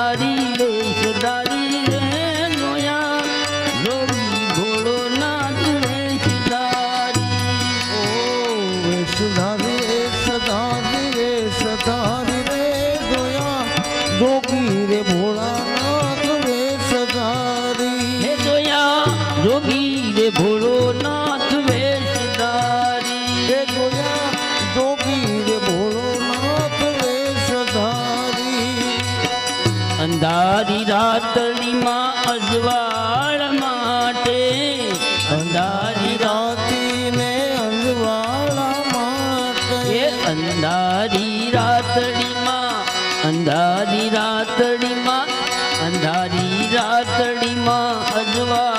হারি રાતડીમાં અજવાળ માટે અંધારી રાતીને અજવાળા માટે. અંધારી રાતડીમાં અંધારી રાતડીમાં અંધારી રાતડીમાં અજવા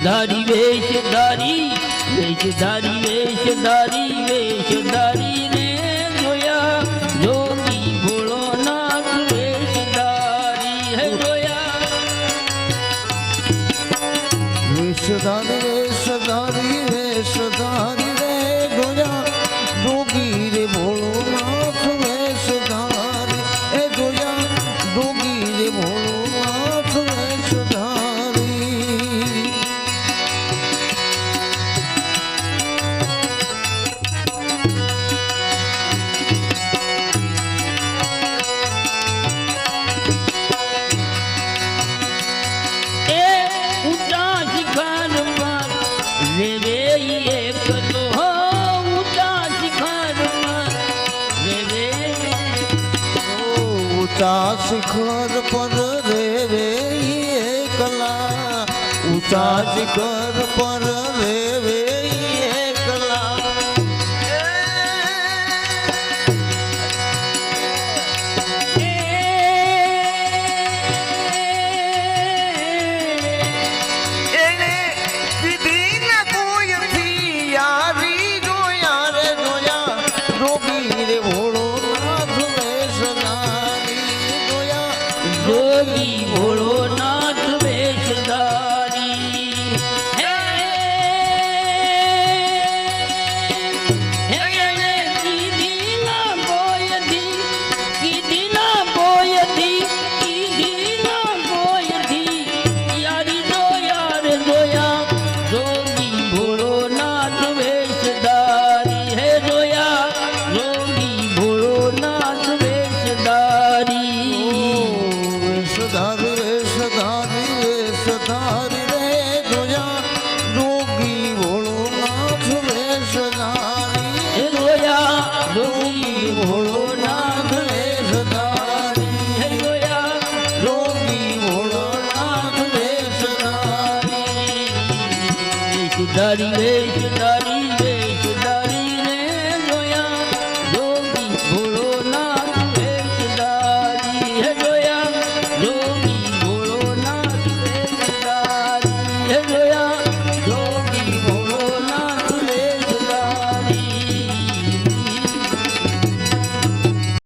વેશધારી વેશધારી વેશધારી વેશધારી વેશધારી રે જોયા જોગી ભોળો નાથ વેશધારી હે જોયા વેશધારી વેશધારી વેશધારી રે જોયા જોગી રે ભોળો નાથ વેશધારી હે જોયા જોગી રે ભોળો ઊંચા શિખર પર રે રે કલા. ઊંચા શિખર પર જોગી ભોળો રોગી ભોળો નાથ રે સદારી. હે ગયા રોગી ભોળો નાથ રે સદારી. સુધારી રે